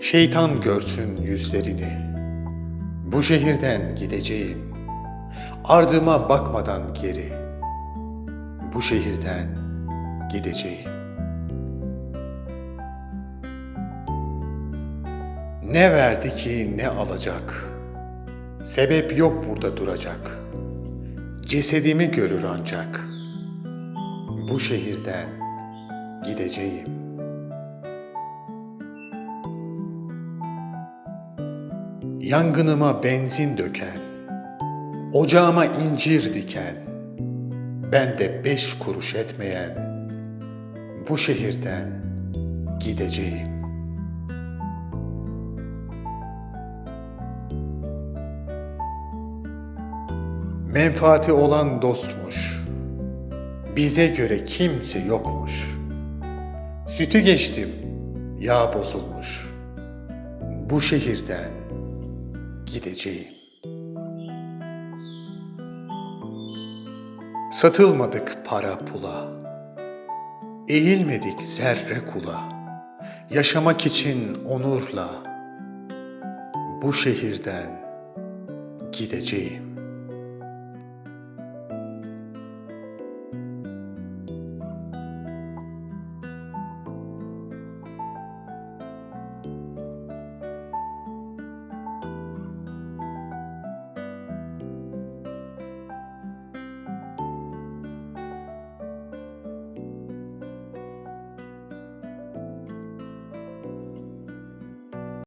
Şeytan görsün yüzlerini. Bu şehirden gideceğim. Ardıma bakmadan geri. Bu şehirden gideceğim. Ne verdi ki ne alacak? Sebep yok burada duracak. Cesedimi görür ancak. Bu şehirden gideceğim. Yangınıma benzin döken, ocağıma incir diken, ben de beş kuruş etmeyen bu şehirden gideceğim. Menfaati olan dostmuş, bize göre kimse yokmuş. Sütü geçtim, yağ bozulmuş. Bu şehirden gideceğim. Satılmadık para pula, eğilmedik zerre kula, yaşamak için onurla bu şehirden gideceğim.